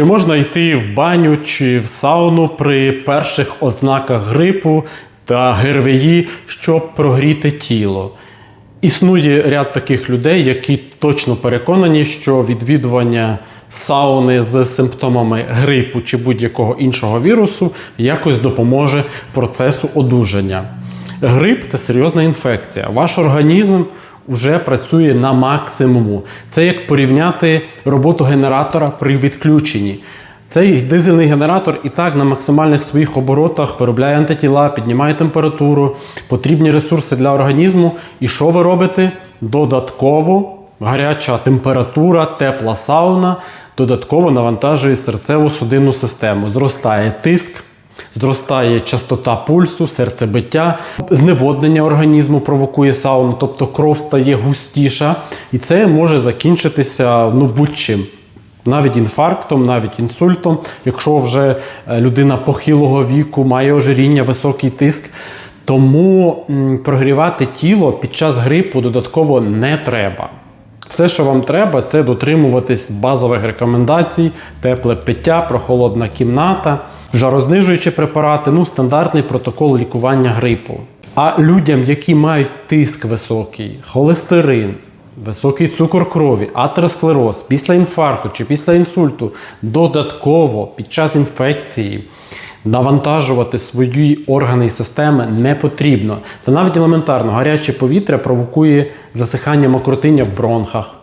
Чи можна йти в баню чи в сауну при перших ознаках грипу та ГРВІ, щоб прогріти тіло? Існує ряд таких людей, які точно переконані, що відвідування сауни з симптомами грипу чи будь-якого іншого вірусу якось допоможе процесу одужання. Грип це серйозна інфекція. Ваш організм вже працює на максимуму. Це як порівняти роботу генератора при відключенні. Цей дизельний генератор і так на максимальних своїх оборотах виробляє антитіла, піднімає температуру, потрібні ресурси для організму. І що ви робите? Додатково гаряча температура, тепла сауна додатково навантажує серцево-судинну систему. Зростає тиск, зростає частота пульсу, серцебиття, зневоднення організму провокує сауну, тобто кров стає густіша, і це може закінчитися ну, будь-чим. Навіть інфарктом, навіть інсультом, якщо вже е, людина похилого віку має ожиріння, високий тиск. Тому прогрівати тіло під час грипу додатково не треба. Все, що вам треба, це дотримуватись базових рекомендацій, тепле пиття, прохолодна кімната, жарознижуючі препарати, ну, стандартний протокол лікування грипу. А людям, які мають тиск високий, холестерин, високий цукор крові, атеросклероз після інфаркту чи після інсульту, додатково під час інфекції навантажувати свої органи і системи не потрібно. Та навіть елементарно гаряче повітря провокує засихання мокротиння в бронхах,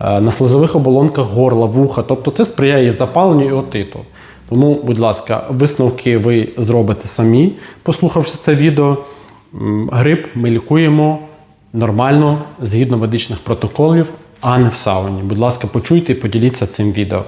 на слизових оболонках горла, вуха. Тобто це сприяє запаленню і отиту. Тому, будь ласка, висновки ви зробите самі, послухавши це відео. Грип ми лікуємо нормально, згідно медичних протоколів, а не в сауні. Будь ласка, почуйте і поділіться цим відео.